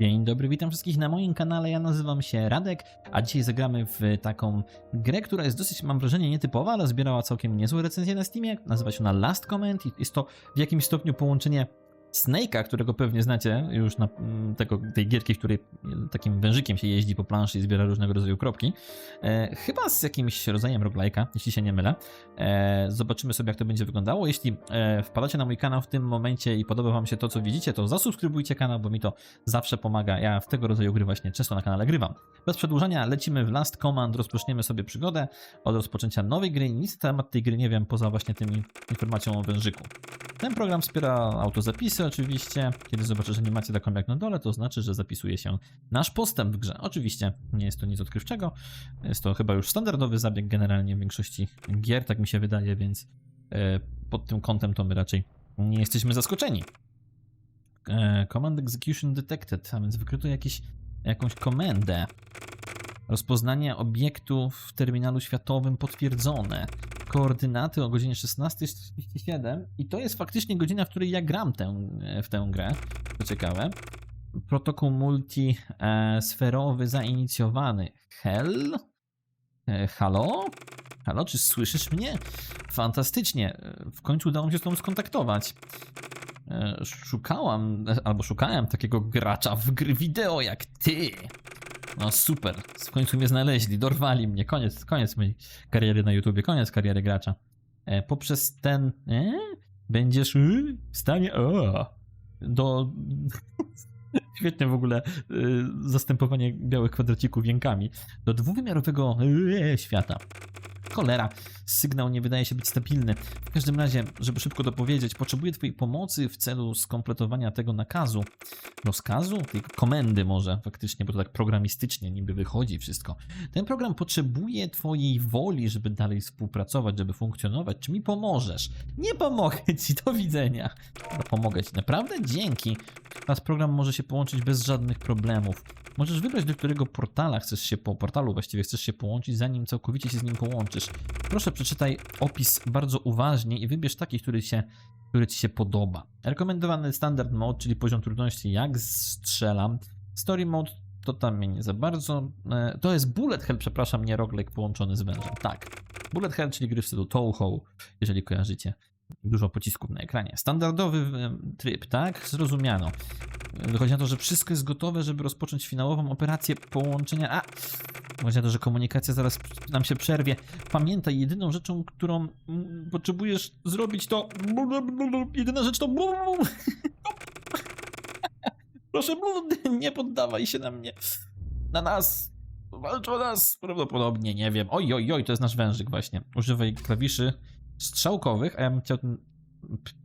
Dzień dobry, witam wszystkich na moim kanale. Ja nazywam się Radek, a dzisiaj zagramy w taką grę, która jest dosyć, mam wrażenie, nietypowa, ale zbierała całkiem niezłe recenzje na Steamie. Nazywa się ona Last Comment i jest to w jakimś stopniu połączenie Snake'a, którego pewnie znacie już na mm, tego, tej gierki, w której takim wężykiem się jeździ po planszy i zbiera różnego rodzaju kropki. E, chyba z jakimś rodzajem roguelike'a, jeśli się nie mylę. E, zobaczymy sobie, jak to będzie wyglądało. Jeśli e, wpadacie na mój kanał w tym momencie i podoba wam się to, co widzicie, to zasubskrybujcie kanał, bo mi to zawsze pomaga. Ja w tego rodzaju gry właśnie często na kanale grywam. Bez przedłużania lecimy w Last Command, rozpoczniemy sobie przygodę od rozpoczęcia nowej gry. Nic na temat tej gry nie wiem, poza właśnie tym informacją o wężyku. Ten program wspiera autozapisy oczywiście. Kiedy zobaczę, że nie macie taką jak na dole, to znaczy, że zapisuje się nasz postęp w grze. Oczywiście nie jest to nic odkrywczego. Jest to chyba już standardowy zabieg generalnie w większości gier, tak mi się wydaje, więc e, pod tym kątem to my raczej nie jesteśmy zaskoczeni. E, Command Execution Detected, a więc wykryto jakiś, jakąś komendę. Rozpoznanie obiektu w terminalu światowym potwierdzone. Koordynaty o godzinie 16.47 i to jest faktycznie godzina, w której ja gram tę, w tę grę. To ciekawe. Protokół multisferowy zainicjowany. Hell? E, Halo? Halo, czy słyszysz mnie? Fantastycznie. W końcu udało mi się z tobą skontaktować. E, Szukałam, albo szukałem takiego gracza w gry wideo jak ty. No super, w końcu mnie znaleźli, dorwali mnie, koniec, koniec mojej kariery na YouTubie, koniec kariery gracza. E, poprzez ten, e, będziesz y, w stanie, o, do, świetnie w ogóle y, zastępowanie białych kwadracików jękami, do dwuwymiarowego y, świata. Cholera, sygnał nie wydaje się być stabilny. W każdym razie, żeby szybko dopowiedzieć, potrzebuję Twojej pomocy w celu skompletowania tego nakazu. Rozkazu? Tej komendy może faktycznie, bo to tak programistycznie niby wychodzi wszystko. Ten program potrzebuje Twojej woli, żeby dalej współpracować, żeby funkcjonować. Czy mi pomożesz? Nie pomogę Ci, do widzenia. Pomogę Ci, naprawdę? Dzięki. Teraz program może się połączyć bez żadnych problemów. Możesz wybrać, do którego portala chcesz się po portalu właściwie chcesz się połączyć, zanim całkowicie się z nim połączysz. Proszę przeczytaj opis bardzo uważnie i wybierz taki, który się który ci się podoba. Rekomendowany standard mode, czyli poziom trudności jak strzelam. Story mode to tam mnie nie za bardzo. E, To jest bullet hell, przepraszam, nie roguelike połączony z wężem. Tak. Bullet hell, czyli gry w stylu Touhou, jeżeli kojarzycie. Dużo pocisków na ekranie. Standardowy e, tryb, tak? Zrozumiano. Wychodzi na to, że wszystko jest gotowe, żeby rozpocząć finałową operację połączenia. A! Wychodzi na to, że komunikacja zaraz nam się przerwie. Pamiętaj, jedyną rzeczą, którą mm, potrzebujesz zrobić to. Jedyna rzecz to. Proszę, nie poddawaj się na mnie. Na nas. Walcz o nas. Prawdopodobnie, nie wiem. Oj, oj, oj, to jest nasz wężyk właśnie. Używaj klawiszy strzałkowych, a ja bym chciał ten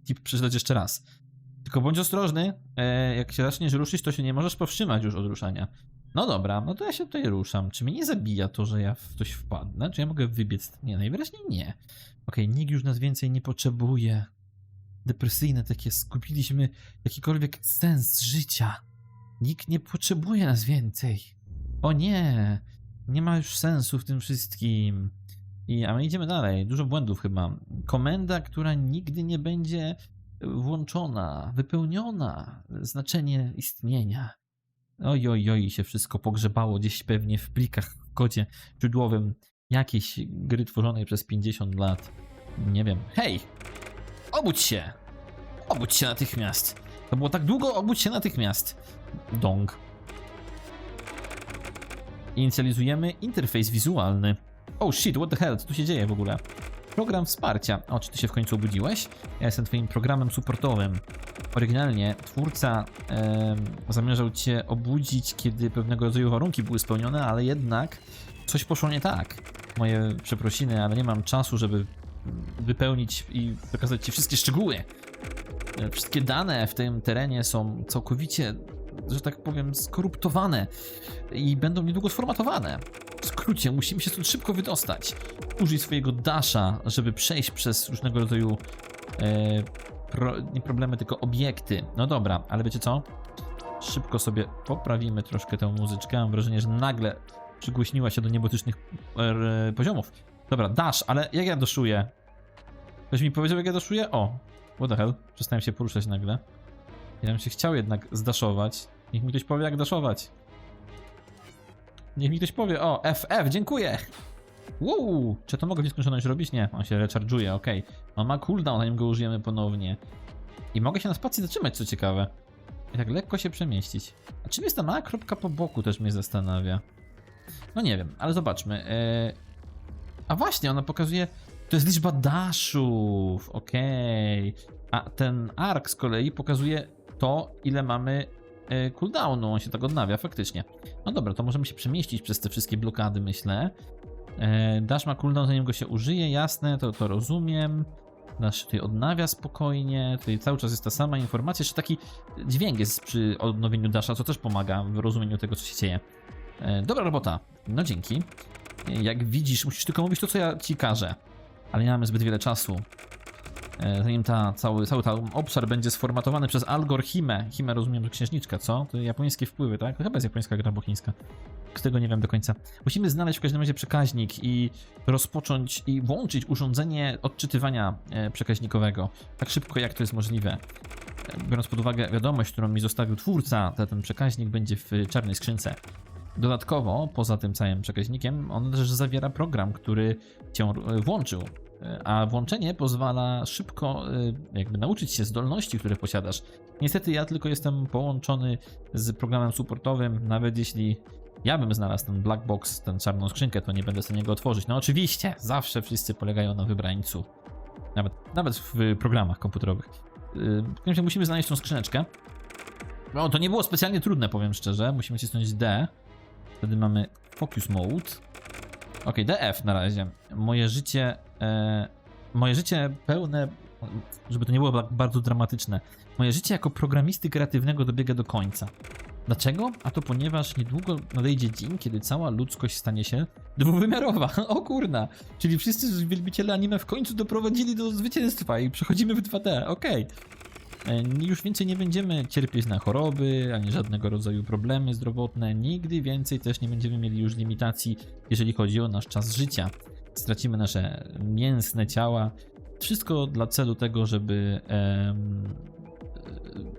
tip przeczytać jeszcze raz. Tylko bądź ostrożny, e, jak się zaczniesz ruszyć, to się nie możesz powstrzymać już od ruszania. No dobra, no to ja się tutaj ruszam. Czy mnie nie zabija to, że ja w coś wpadnę? Czy ja mogę wybiec? Nie, najwyraźniej nie. Okej, nikt już nas więcej nie potrzebuje. Depresyjne takie, skupiliśmy jakikolwiek sens życia. Nikt nie potrzebuje nas więcej. O nie, nie ma już sensu w tym wszystkim. I, a my idziemy dalej. Dużo błędów chyba. Komenda, która nigdy nie będzie włączona, wypełniona. Znaczenie istnienia. Oj, oj, oj, się wszystko pogrzebało gdzieś pewnie w plikach w kodzie źródłowym jakiejś gry tworzonej przez 50 lat. Nie wiem. Hej! Obudź się! Obudź się natychmiast! To było tak długo, obudź się natychmiast! Dong. Inicjalizujemy interfejs wizualny. Oh shit, what the hell, co tu się dzieje w ogóle? Program wsparcia. O, czy ty się w końcu obudziłeś? Ja jestem twoim programem supportowym. Oryginalnie twórca zamierzał cię obudzić, kiedy pewnego rodzaju warunki były spełnione, ale jednak coś poszło nie tak. Moje przeprosiny, ale nie mam czasu, żeby wypełnić i przekazać ci wszystkie szczegóły. E, Wszystkie dane w tym terenie są całkowicie, że tak powiem, skoruptowane i będą niedługo sformatowane. Skrócie, musimy się stąd szybko wydostać. Użyj swojego dasha, żeby przejść przez różnego rodzaju e, pro, nie problemy, tylko obiekty. No dobra, ale wiecie co? Szybko sobie poprawimy troszkę tę muzyczkę. Mam wrażenie, że nagle przygłośniła się do niebotycznych e, poziomów. Dobra, dash, ale jak ja doszuję? Ktoś mi powiedział, jak ja doszuję? O, what the hell? Przestałem się poruszać nagle. Ja bym się chciał jednak zdaszować. Niech mi ktoś powie, jak daszować. Niech mi ktoś powie. O, FF, dziękuję. Wow, czy to mogę w nieskończoność robić? Nie, on się recharge'uje, okej. On ma cooldown, zanim go użyjemy ponownie. I mogę się na spacji zatrzymać, co ciekawe. I tak lekko się przemieścić. A czym jest ta mała kropka po boku, też mnie zastanawia. No nie wiem, ale zobaczmy. Yy... A właśnie, ona pokazuje. To jest liczba dashów, okej. A ten ark z kolei pokazuje to, ile mamy cooldownu. On się tak odnawia, faktycznie. No dobra, to możemy się przemieścić przez te wszystkie blokady, myślę. Yy, dash ma cooldown, zanim go się użyje, jasne, to, to rozumiem. Dash tutaj odnawia spokojnie. Tutaj cały czas jest ta sama informacja. Jeszcze taki dźwięk jest przy odnowieniu Dasha, co też pomaga w rozumieniu tego, co się dzieje. E, dobra robota. No dzięki. E, Jak widzisz, musisz tylko mówić to, co ja ci każę. Ale nie mamy zbyt wiele czasu. E, Zanim ta, cały, cały ten obszar będzie sformatowany przez Algor Hime. Hime rozumiem, że księżniczka, co? To japońskie wpływy, tak? Chyba jest japońska gra, bo chińska. Z tego nie wiem do końca. Musimy znaleźć w każdym razie przekaźnik i rozpocząć i włączyć urządzenie odczytywania e, przekaźnikowego. Tak szybko, jak to jest możliwe. E, Biorąc pod uwagę wiadomość, którą mi zostawił twórca, to ten przekaźnik będzie w czarnej skrzynce. Dodatkowo, poza tym całym przekaźnikiem, on też zawiera program, który cię włączył. A włączenie pozwala szybko e, jakby nauczyć się zdolności, które posiadasz. Niestety ja tylko jestem połączony z programem supportowym, nawet jeśli ja bym znalazł ten black box, tę czarną skrzynkę, to nie będę sobie niego otworzyć. No oczywiście, zawsze wszyscy polegają na wybrańcu. Nawet, nawet w programach komputerowych. Yy, W musimy znaleźć tą skrzyneczkę. No to nie było specjalnie trudne, powiem szczerze. Musimy cisnąć D. Wtedy mamy focus mode. Ok, DF na razie. Moje życie. E, moje życie pełne. Żeby to nie było bardzo dramatyczne. Moje życie jako programisty kreatywnego dobiega do końca. Dlaczego? A to ponieważ niedługo nadejdzie dzień, kiedy cała ludzkość stanie się dwuwymiarowa. O kurna! Czyli wszyscy wielbiciele anime w końcu doprowadzili do zwycięstwa i przechodzimy w 2D. Okej. E, Już więcej nie będziemy cierpieć na choroby, ani żadnego rodzaju problemy zdrowotne. Nigdy więcej też nie będziemy mieli już limitacji, jeżeli chodzi o nasz czas życia. Stracimy nasze mięsne ciała. Wszystko dla celu tego, żeby em,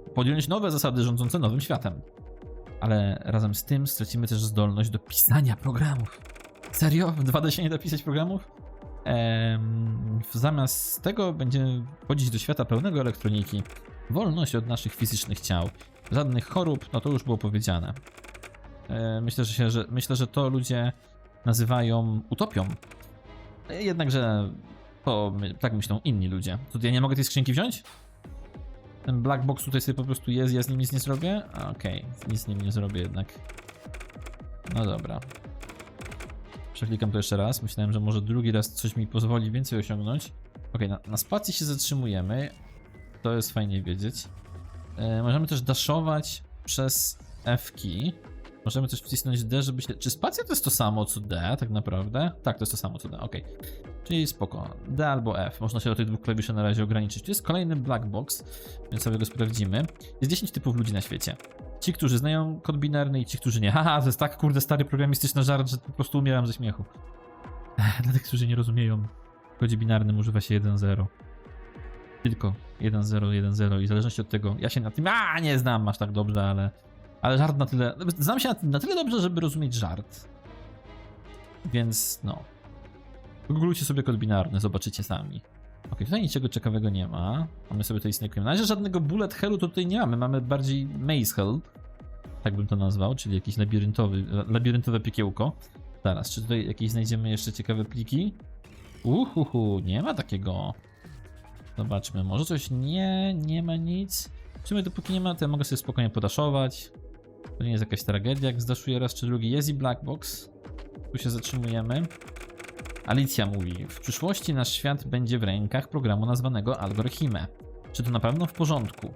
e, podjąć nowe zasady rządzące nowym światem. Ale razem z tym stracimy też zdolność do pisania programów. Serio? W 2D się nie da pisać programów? Em, zamiast tego będziemy wchodzić do świata pełnego elektroniki. Wolność od naszych fizycznych ciał. Żadnych chorób, no to już było powiedziane. E, myślę, że, się, że, myślę, że to ludzie nazywają utopią. E, Jednakże to tak myślą inni ludzie. To ja nie mogę tej skrzynki wziąć? Ten black box tutaj sobie po prostu jest, ja z nim nic nie zrobię? Okej, nic z nim nie zrobię jednak. No dobra. Przeklikam to jeszcze raz. Myślałem, że może drugi raz coś mi pozwoli więcej osiągnąć. Ok, na, na spacji się zatrzymujemy. To jest fajnie wiedzieć. E, możemy też daszować przez F key. Możemy też wcisnąć D, żeby się... Czy spacja to jest to samo co D, tak naprawdę? Tak, to jest to samo co D, ok. Czyli spoko. D albo F. Można się do tych dwóch klawiszy na razie ograniczyć. Tu jest kolejny black box, więc sobie go sprawdzimy. Jest 10 typów ludzi na świecie. Ci, którzy znają kod binarny i ci, którzy nie. Haha, to jest tak kurde stary programistyczny żart, że po prostu umieram ze śmiechu. Ech, Dla tych, którzy nie rozumieją, w kodzie binarnym używa się 1.0. Tylko 1.0, 1.0 i w zależności od tego, ja się na tym, a nie znam aż tak dobrze, ale, ale żart na tyle, znam się na, na tyle dobrze, żeby rozumieć żart. Więc no. Googlujcie sobie kod binarny, zobaczycie sami. Ok, tutaj niczego ciekawego nie ma. A my sobie tutaj snakujemy. Na razie żadnego bullet hellu tutaj nie mamy. Mamy bardziej maze hell. Tak bym to nazwał, czyli jakiś labiryntowy, labiryntowe piekiełko. Zaraz, czy tutaj jakieś znajdziemy jeszcze ciekawe pliki? Uhuhu, nie ma takiego. Zobaczmy, może coś nie, nie ma nic. W sumie dopóki nie ma, to ja mogę sobie spokojnie podaszować. To nie jest jakaś tragedia, jak zdaszuję raz czy drugi. Jest i black box. Tu się zatrzymujemy. Alicja mówi, w przyszłości nasz świat będzie w rękach programu nazwanego Algorhime. Czy to na pewno w porządku?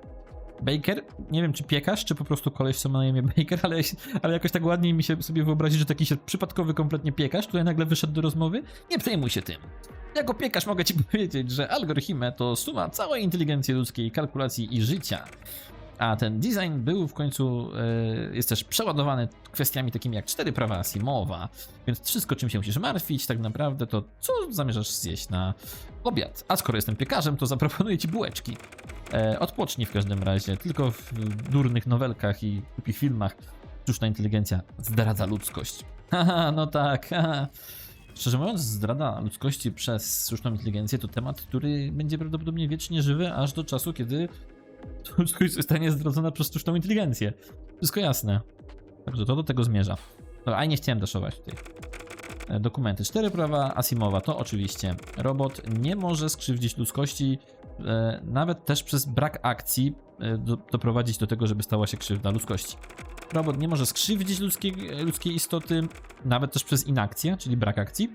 Baker, nie wiem czy piekarz, czy po prostu koleś co ma na imię Baker, ale, ale jakoś tak ładniej mi się sobie wyobrazić, że taki się przypadkowy kompletnie piekarz, który nagle wyszedł do rozmowy. Nie przejmuj się tym. Jako piekarz mogę ci powiedzieć, że Algorhime to suma całej inteligencji ludzkiej, kalkulacji i życia. A ten design był w końcu, e, jest też przeładowany kwestiami takimi jak cztery prawa Asimowa, więc wszystko czym się musisz martwić tak naprawdę to co zamierzasz zjeść na obiad. A skoro jestem piekarzem to zaproponuję ci bułeczki. E, odpocznij w każdym razie, tylko w durnych nowelkach i głupich filmach sztuczna inteligencja zdradza ludzkość. Haha, no tak, haha. Szczerze mówiąc, zdrada ludzkości przez sztuczną inteligencję to temat, który będzie prawdopodobnie wiecznie żywy, aż do czasu, kiedy ludzkość zostanie zdradzona przez sztuczną inteligencję. Wszystko jasne. Także to do tego zmierza. A nie chciałem daszować tutaj. E, Dokumenty. Cztery prawa Asimowa to oczywiście robot nie może skrzywdzić ludzkości, e, nawet też przez brak akcji e, do, doprowadzić do tego, żeby stała się krzywda ludzkości. Robot nie może skrzywdzić ludzkiej, ludzkiej istoty, nawet też przez inakcję, czyli brak akcji,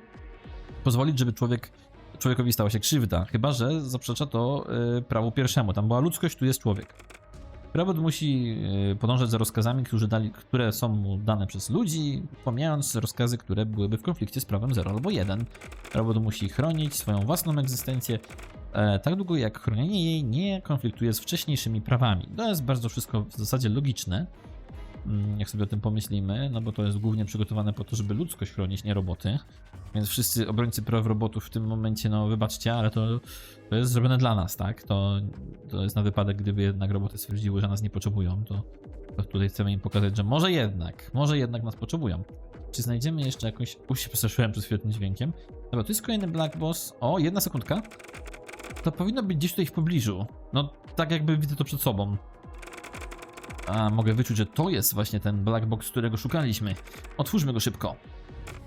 pozwolić, żeby człowiek, człowiekowi stała się krzywda, chyba że zaprzecza to y, prawu pierwszemu. Tam była ludzkość, tu jest człowiek. Robot musi y, podążać za rozkazami, dali, które są mu dane przez ludzi, pomijając rozkazy, które byłyby w konflikcie z prawem 0 albo 1. Robot musi chronić swoją własną egzystencję e, tak długo, jak chronienie jej nie konfliktuje z wcześniejszymi prawami. To jest bardzo wszystko w zasadzie logiczne, jak sobie o tym pomyślimy, no bo to jest głównie przygotowane po to, żeby ludzkość chronić, nie roboty. Więc wszyscy obrońcy praw robotów w tym momencie, no wybaczcie, ale to, to jest zrobione dla nas, tak? To, to jest na wypadek, gdyby jednak roboty stwierdziły, że nas nie potrzebują, to, to tutaj chcemy im pokazać, że może jednak, może jednak nas potrzebują. Czy znajdziemy jeszcze jakąś... Uż się przestraszyłem przez chwilę tym dźwiękiem. Dobra, tu jest kolejny Black Boss. O, jedna sekundka. To powinno być gdzieś tutaj w pobliżu. No, tak jakby widzę to przed sobą. A, mogę wyczuć, że to jest właśnie ten Black Box, którego szukaliśmy. Otwórzmy go szybko.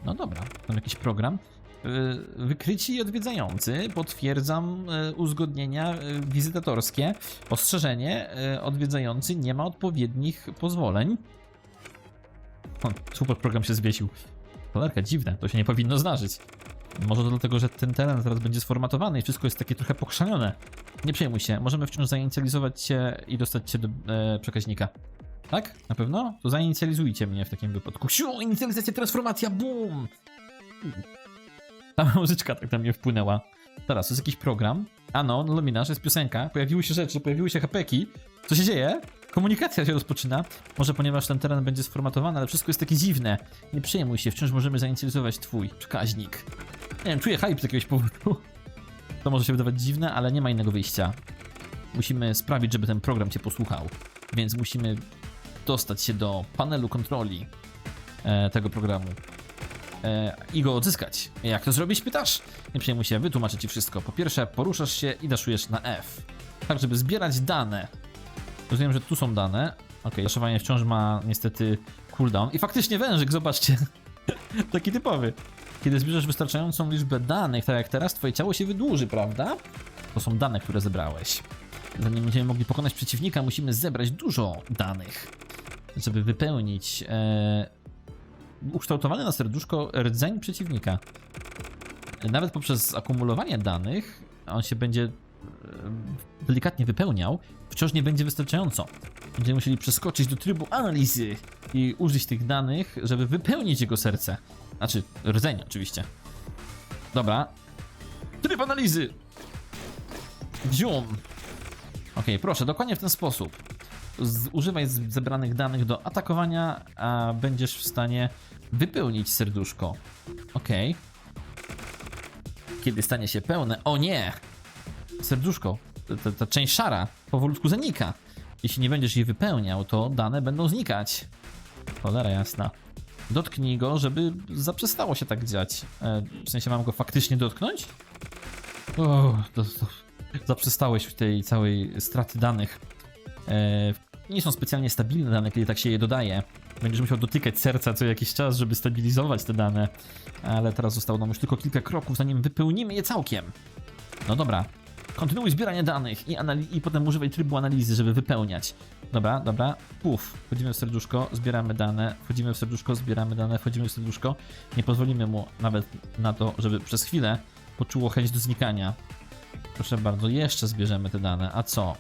No dobra, tam jakiś program. Yy, Wykryci i odwiedzający. Potwierdzam yy, uzgodnienia yy, wizytatorskie. Ostrzeżenie. Odwiedzający nie ma odpowiednich pozwoleń. O, super program się zwiesił. Cholerka, dziwne. To się nie powinno zdarzyć. Może to dlatego, że ten teren zaraz będzie sformatowany i wszystko jest takie trochę pokrzanione. Nie przejmuj się. Możemy wciąż zainicjalizować się i dostać się do e, przekaźnika. Tak? Na pewno? To zainicjalizujcie mnie w takim wypadku. Siu, inicjalizacja, transformacja, boom! Ta muzyczka tak na mnie wpłynęła. Teraz, jest jakiś program. A no, no Luminarz, jest piosenka. Pojawiły się rzeczy, pojawiły się hapeki. Co się dzieje? Komunikacja się rozpoczyna. Może ponieważ ten teren będzie sformatowany, ale wszystko jest takie dziwne. Nie przejmuj się, wciąż możemy zainicjalizować twój przekaźnik. Nie wiem, czuję hype z jakiegoś powodu. To może się wydawać dziwne, ale nie ma innego wyjścia. Musimy sprawić, żeby ten program cię posłuchał. Więc musimy dostać się do panelu kontroli e, tego programu e, i go odzyskać. Jak to zrobić, pytasz? Nie przejmuj się, wytłumaczę ci wszystko. Po pierwsze, poruszasz się i daszujesz na F. Tak, żeby zbierać dane. Rozumiem, że tu są dane. Ok, daszowanie wciąż ma niestety cooldown. I faktycznie wężyk, zobaczcie. Taki typowy. Kiedy zbierzesz wystarczającą liczbę danych, tak jak teraz, twoje ciało się wydłuży, prawda? To są dane, które zebrałeś. Zanim będziemy mogli pokonać przeciwnika, musimy zebrać dużo danych, żeby wypełnić e, ukształtowany na serduszko rdzeń przeciwnika. Nawet poprzez akumulowanie danych, on się będzie e, delikatnie wypełniał, wciąż nie będzie wystarczająco. Będziemy musieli przeskoczyć do trybu analizy i użyć tych danych, żeby wypełnić jego serce. Znaczy, rdzeń oczywiście. Dobra. Tryb analizy! Zium! Okej, proszę, dokładnie w ten sposób. Używaj zebranych danych do atakowania, a będziesz w stanie wypełnić serduszko. Okej. Kiedy stanie się pełne. O nie! Serduszko, ta, ta część szara, powolutku zanika. Jeśli nie będziesz jej wypełniał, to dane będą znikać. Cholera jasna. Dotknij go, żeby zaprzestało się tak dziać. E, w sensie mam go faktycznie dotknąć? O, to, to zaprzestałeś w tej całej straty danych. E, nie są specjalnie stabilne dane, kiedy tak się je dodaje. Będziesz musiał dotykać serca co jakiś czas, żeby stabilizować te dane. Ale teraz zostało nam już tylko kilka kroków, zanim wypełnimy je całkiem. No dobra. Kontynuuj zbieranie danych i, i potem używaj trybu analizy, żeby wypełniać. Dobra, dobra. Puf. Wchodzimy w serduszko, zbieramy dane. Wchodzimy w serduszko, zbieramy dane. Wchodzimy w serduszko. Nie pozwolimy mu nawet na to, żeby przez chwilę poczuło chęć do znikania. Proszę bardzo, jeszcze zbierzemy te dane. A co?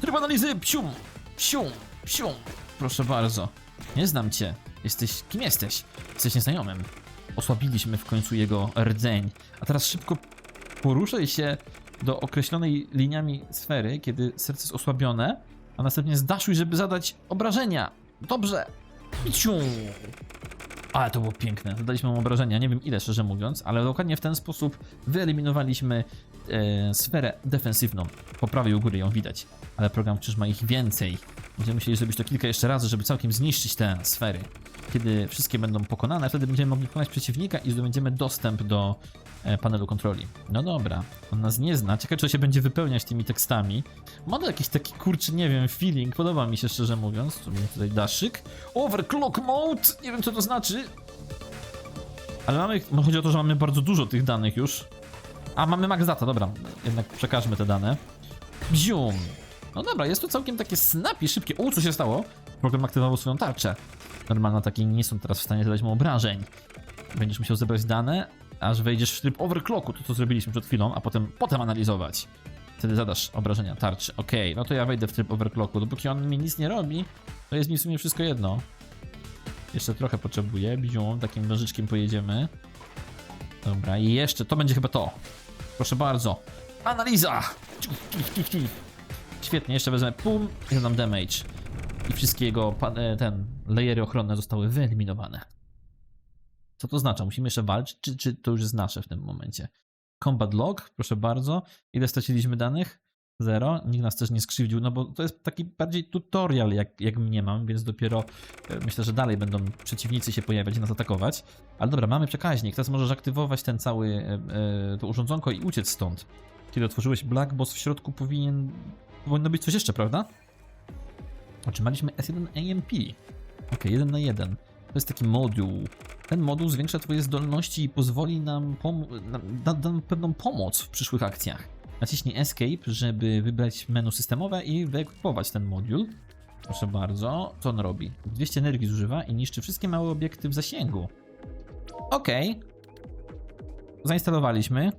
Tryb analizy! Psium! Psium! Psium! Proszę bardzo. Nie znam cię. Jesteś... Kim jesteś? Jesteś nieznajomym. Osłabiliśmy w końcu jego rdzeń. A teraz szybko poruszaj się do określonej liniami sfery, kiedy serce jest osłabione a następnie zdaszuj, żeby zadać obrażenia. Dobrze. Ciu. Ale to było piękne. Zadaliśmy mu obrażenia, nie wiem ile szczerze mówiąc, ale dokładnie w ten sposób wyeliminowaliśmy e, sferę defensywną. Po prawej u góry ją widać, ale program wciąż ma ich więcej. Będziemy musieli zrobić to kilka jeszcze razy, żeby całkiem zniszczyć te sfery. Kiedy wszystkie będą pokonane, wtedy będziemy mogli pokonać przeciwnika i zdobędziemy dostęp do e, panelu kontroli. No dobra, on nas nie zna. Ciekawe, czy się będzie wypełniać tymi tekstami. Ma to jakiś taki kurczy, nie wiem, feeling. Podoba mi się szczerze mówiąc. Tu mamy tutaj daszyk. Overclock mode! Nie wiem, co to znaczy. Ale mamy. no Chodzi o to, że mamy bardzo dużo tych danych już. A mamy max data, dobra. Jednak przekażmy te dane. Bzium! No dobra, jest to całkiem takie snappy, szybkie. O, co się stało? Program aktywował swoją tarczę. Normalne ataki nie są teraz w stanie zadać mu obrażeń. Będziesz musiał zebrać dane, aż wejdziesz w tryb overclocku, to co zrobiliśmy przed chwilą, a potem, potem analizować. Wtedy zadasz obrażenia tarczy. Okej, no to ja wejdę w tryb overclocku. Dopóki on mi nic nie robi, to jest mi w sumie wszystko jedno. Jeszcze trochę potrzebuję. Bizią, takim nożyczkiem pojedziemy. Dobra, i jeszcze, to będzie chyba to. Proszę bardzo. Analiza! Świetnie, jeszcze wezmę pum i zadam damage. I wszystkie jego e, ten layery ochronne zostały wyeliminowane. Co to oznacza? Musimy jeszcze walczyć, czy, czy to już jest nasze w tym momencie? Combat log, proszę bardzo. Ile straciliśmy danych? Zero. Nikt nas też nie skrzywdził, no bo to jest taki bardziej tutorial, jak, jak mnie mam, więc dopiero e, myślę, że dalej będą przeciwnicy się pojawiać i nas atakować. Ale dobra, mamy przekaźnik. Teraz możesz aktywować ten cały e, e, to urządzonko i uciec stąd. Kiedy otworzyłeś Black Boss w środku powinien powinno być coś jeszcze, prawda? Otrzymaliśmy S1 AMP. Ok, 1 na 1. To jest taki moduł. Ten moduł zwiększa twoje zdolności i pozwoli nam pom- nam- da, da nam pewną pomoc w przyszłych akcjach. Naciśnij Escape, żeby wybrać menu systemowe i wyekwipować ten moduł. Proszę bardzo. Co on robi? 200 energii zużywa i niszczy wszystkie małe obiekty w zasięgu. Ok. Zainstalowaliśmy.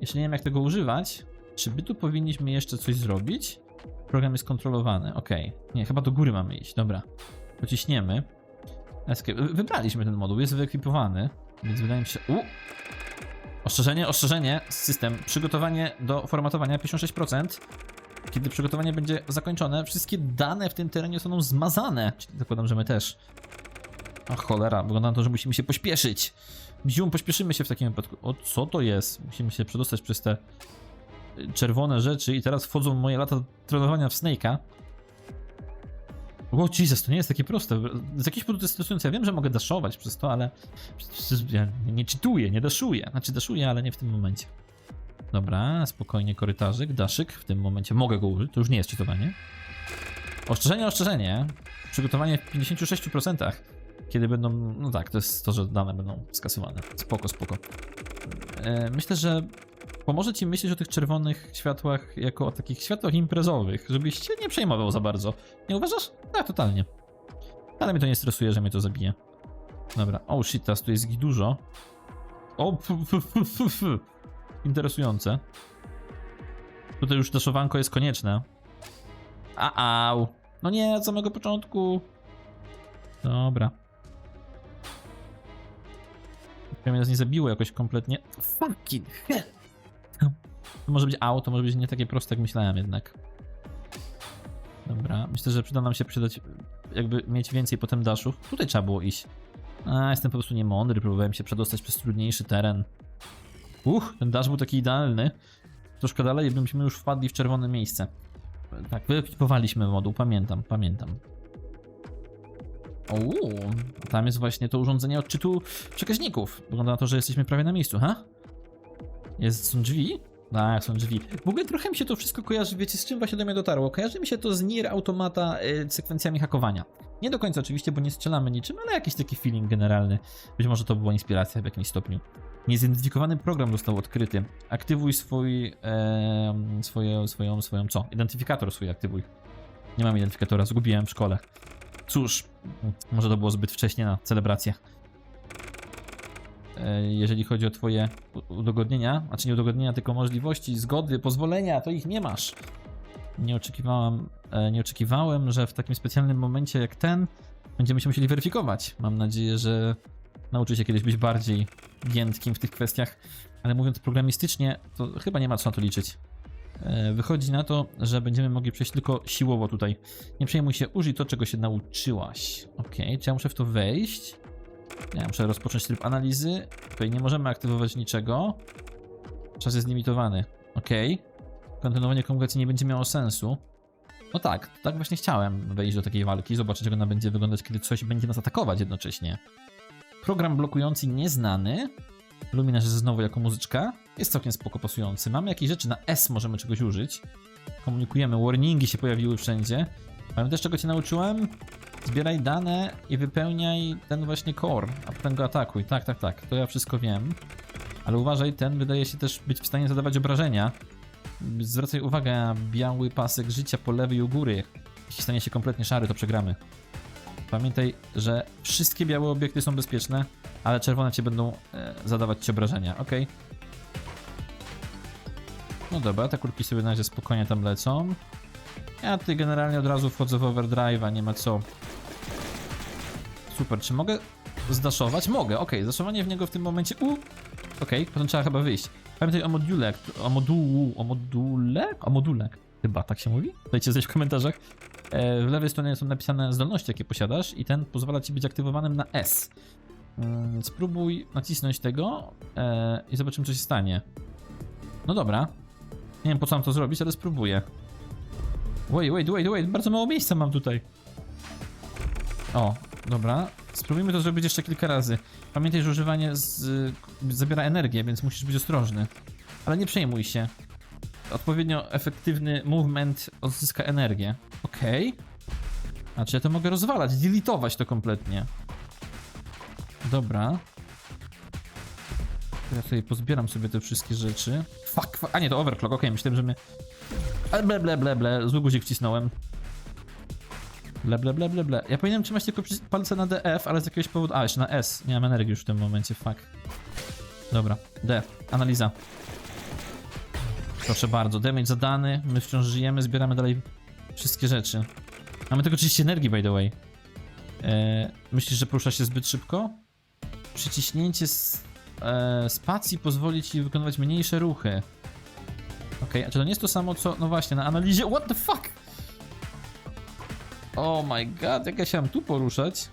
Jeszcze nie wiem jak tego używać. Czy by tu powinniśmy jeszcze coś zrobić? Program jest kontrolowany, ok. Nie, chyba do góry mamy iść, dobra. Pociśniemy. Escape. Wy- Wybraliśmy ten moduł, jest wyekwipowany, więc wydaje mi się... U! Ostrzeżenie, ostrzeżenie, system. Przygotowanie do formatowania 56%. Kiedy przygotowanie będzie zakończone, wszystkie dane w tym terenie zostaną zmazane. Czyli zakładam, że my też. A cholera, wygląda na to, że musimy się pośpieszyć. Bzium, pośpieszymy się w takim wypadku. O, co to jest? Musimy się przedostać przez te czerwone rzeczy i teraz wchodzą moje lata trenowania w Snake'a. O Jesus, to nie jest takie proste. Z to jest stresujące. Ja wiem, że mogę daszować przez to, ale ja nie czytuję, nie daszuję. Znaczy daszuję, ale nie w tym momencie. Dobra, spokojnie korytarzyk, daszyk. W tym momencie mogę go użyć, to już nie jest czytowanie. Ostrzeżenie, ostrzeżenie. Przygotowanie w 56%. Kiedy będą, no tak, to jest to, że dane będą skasowane. Spoko, spoko. E, myślę, że pomoże ci myśleć o tych czerwonych światłach jako o takich światłach imprezowych, żebyś się nie przejmował za bardzo. Nie uważasz? Tak, totalnie. Ale mnie to nie stresuje, że mnie to zabije. Dobra, oh shit, teraz tu jest ich dużo. O, f, f, f, f, f. Interesujące. Tutaj już daszowanko jest konieczne. A, au. No nie, od samego początku. Dobra. Ja mnie nas nie zabiło jakoś kompletnie. Fucking hell. To może być auto, może być nie takie proste jak myślałem jednak. Dobra, myślę, że przyda nam się przydać, jakby mieć więcej potem daszów. Tutaj trzeba było iść. A, jestem po prostu niemądry, próbowałem się przedostać przez trudniejszy teren. Uch, ten dasz był taki idealny. Troszkę dalej, byśmy już wpadli w czerwone miejsce. Tak, wyekwipowaliśmy moduł, pamiętam, pamiętam. O, tam jest właśnie to urządzenie odczytu przekaźników. Wygląda na to, że jesteśmy prawie na miejscu, ha? Jest, są drzwi? Tak, są drzwi. W ogóle trochę mi się to wszystko kojarzy, wiecie, z czym właśnie do mnie dotarło? Kojarzy mi się to z Nier Automata y, sekwencjami hakowania. Nie do końca oczywiście, bo nie strzelamy niczym, ale jakiś taki feeling generalny. Być może to była inspiracja w jakimś stopniu. Niezidentyfikowany program został odkryty. Aktywuj swój, e, swoje, swoją, swoją co? Identyfikator swój aktywuj. Nie mam identyfikatora, zgubiłem w szkole. Cóż, może to było zbyt wcześnie na celebrację. E, Jeżeli chodzi o twoje udogodnienia, znaczy nie udogodnienia, tylko możliwości, zgody, pozwolenia, to ich nie masz. Nie oczekiwałem, e, nie oczekiwałem, że w takim specjalnym momencie jak ten będziemy się musieli weryfikować. Mam nadzieję, że nauczy się kiedyś być bardziej giętkim w tych kwestiach, ale mówiąc programistycznie, to chyba nie ma co na to liczyć. E, Wychodzi na to, że będziemy mogli przejść tylko siłowo tutaj. Nie przejmuj się, użyj to, czego się nauczyłaś. Ok, czy ja muszę w to wejść? Ja muszę rozpocząć tryb analizy. Tutaj nie możemy aktywować niczego. Czas jest limitowany. Ok. Kontynuowanie komunikacji nie będzie miało sensu. No tak, tak właśnie chciałem wejść do takiej walki, zobaczyć jak ona będzie wyglądać, kiedy coś będzie nas atakować jednocześnie. Program blokujący nieznany. Luminasz znowu jako muzyczka. Jest całkiem spoko pasujący. Mamy jakieś rzeczy na S, możemy czegoś użyć. Komunikujemy, warningi się pojawiły wszędzie. Pamiętasz czego cię nauczyłem? Zbieraj dane i wypełniaj ten właśnie core, a potem go atakuj. Tak, tak, tak, to ja wszystko wiem. Ale uważaj, ten wydaje się też być w stanie zadawać obrażenia. Zwracaj uwagę na biały pasek życia po lewej u góry. Jeśli stanie się kompletnie szary, to przegramy. Pamiętaj, że wszystkie białe obiekty są bezpieczne, ale czerwone cię będą e, zadawać ci obrażenia, ok? No dobra, te kulki sobie na razie spokojnie tam lecą. Ja tutaj generalnie od razu wchodzę w overdrive'a, nie ma co. Super, czy mogę zdaszować? Mogę, ok, zdaszowanie w niego w tym momencie, u, ok, potem trzeba chyba wyjść. Pamiętaj o module, o modułu, o module? O module, chyba tak się mówi? Dajcie znać w komentarzach. E, w lewej stronie są napisane zdolności, jakie posiadasz i ten pozwala ci być aktywowanym na S. Mm, Spróbuj nacisnąć tego e, i zobaczymy, co się stanie. No dobra. Nie wiem, po co mam to zrobić, ale spróbuję. Wait, wait, wait, wait, bardzo mało miejsca mam tutaj. O, dobra. Spróbujmy to zrobić jeszcze kilka razy. Pamiętaj, że używanie z, zabiera energię, więc musisz być ostrożny. Ale nie przejmuj się. Odpowiednio efektywny movement odzyska energię. Okej. A czy ja to mogę rozwalać, deletować to kompletnie. Dobra. Ja tutaj pozbieram sobie te wszystkie rzeczy. Fuck, fuck. A nie, to overclock, okej, myślałem, że mnie... Ble, ble, ble, ble, zły guzik wcisnąłem. Ble, ble, ble, ble, ble. Ja powinienem trzymać tylko palce na DF, ale z jakiegoś powodu... A, jeszcze na S. Nie mam energii już w tym momencie, fuck. Dobra, D. Analiza. Proszę bardzo, damage zadany, my wciąż żyjemy, zbieramy dalej wszystkie rzeczy. Mamy tylko 30 energii, by the way. Eee, myślisz, że porusza się zbyt szybko? Przyciśnięcie s- e, spacji pozwoli ci wykonywać mniejsze ruchy. Okej, a czy to nie jest to samo co, no właśnie, na analizie, what the fuck? Oh my god, jak ja się mam tu poruszać?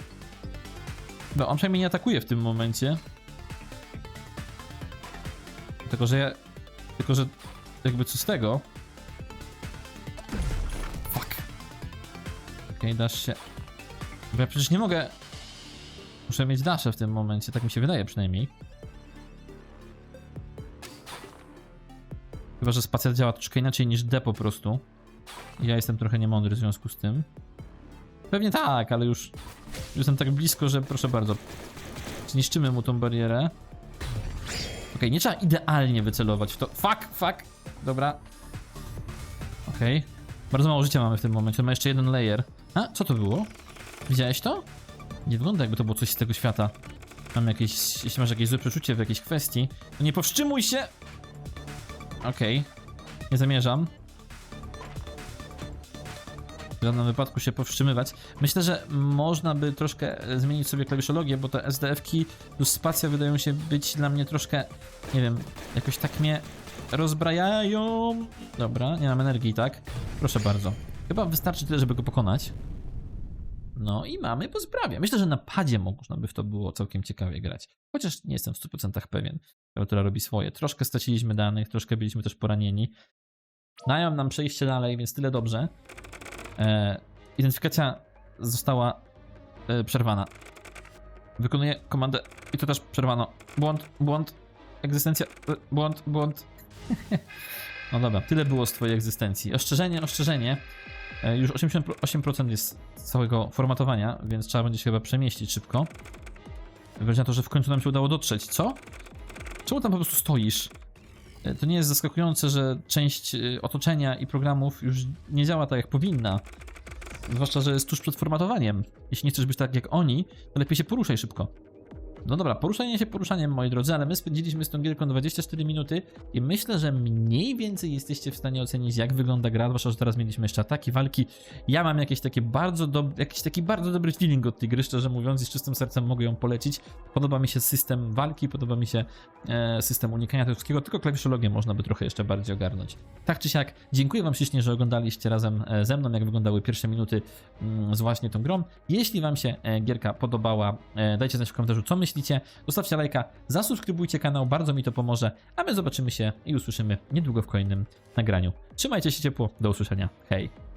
No, on przynajmniej nie atakuje w tym momencie. Tylko, że ja... Tylko, że... Jakby co z tego? Fuck. Okej, dasz się... Bo ja przecież nie mogę... Muszę mieć dasze w tym momencie, tak mi się wydaje przynajmniej. Chyba, że spacja działa troszkę inaczej niż D po prostu. Ja jestem trochę niemądry w związku z tym. Pewnie tak, ale już jestem tak blisko, że proszę bardzo. Zniszczymy mu tą barierę. Okej, nie trzeba idealnie wycelować w to. Fuck, fuck. Dobra. Okej. Bardzo mało życia mamy w tym momencie. On ma jeszcze jeden layer. A, co to było? Widziałeś to? Nie wygląda jakby to było coś z tego świata. Mam jakieś, jeśli masz jakieś złe przeczucie w jakiejś kwestii, to nie powstrzymuj się! Okej. Nie zamierzam. Żadnym wypadku się powstrzymywać. Myślę, że można by troszkę e, zmienić sobie klawiszologię, bo te SDF-ki plus spacja wydają się być dla mnie troszkę, nie wiem, jakoś tak mnie rozbrajają. Dobra, nie mam energii, tak? Proszę bardzo. Chyba wystarczy tyle, żeby go pokonać. No i mamy po sprawie. Myślę, że na padzie można by w to było całkiem ciekawie grać. Chociaż nie jestem w 100% pewien. Która robi swoje. Troszkę straciliśmy danych, troszkę byliśmy też poranieni. Dają nam przejście dalej, więc tyle dobrze. E, identyfikacja została e, przerwana. Wykonuję komandę i to też przerwano. Błąd, błąd, egzystencja, e, błąd, błąd. no dobra, tyle było z twojej egzystencji. Ostrzeżenie, ostrzeżenie. E, już 88% jest całego formatowania, więc trzeba będzie się chyba przemieścić szybko. Wygląda na to, że w końcu nam się udało dotrzeć. Co? Czemu tam po prostu stoisz? To nie jest zaskakujące, że część e, otoczenia i programów już nie działa tak jak powinna. Zwłaszcza, że jest tuż przed formatowaniem. Jeśli nie chcesz być tak jak oni, to lepiej się poruszaj szybko. No dobra, poruszanie się poruszaniem, moi drodzy, ale my spędziliśmy z tą gierką 24 minuty i myślę, że mniej więcej jesteście w stanie ocenić, jak wygląda gra, zwłaszcza, że teraz mieliśmy jeszcze ataki, walki. Ja mam jakieś takie bardzo dob- jakiś taki bardzo dobry feeling od tej gry, szczerze mówiąc, i z czystym sercem mogę ją polecić. Podoba mi się system walki, podoba mi się e, system unikania tego wszystkiego, tylko klawiszologię można by trochę jeszcze bardziej ogarnąć. Tak czy siak, dziękuję wam ślicznie, że oglądaliście razem e, ze mną, jak wyglądały pierwsze minuty mm, z właśnie tą grą. Jeśli wam się e, gierka podobała, e, dajcie znać w komentarzu, co myślicie. Zostawcie lajka, zasubskrybujcie kanał, bardzo mi to pomoże, a my zobaczymy się i usłyszymy niedługo w kolejnym nagraniu. Trzymajcie się ciepło, do usłyszenia. Hej!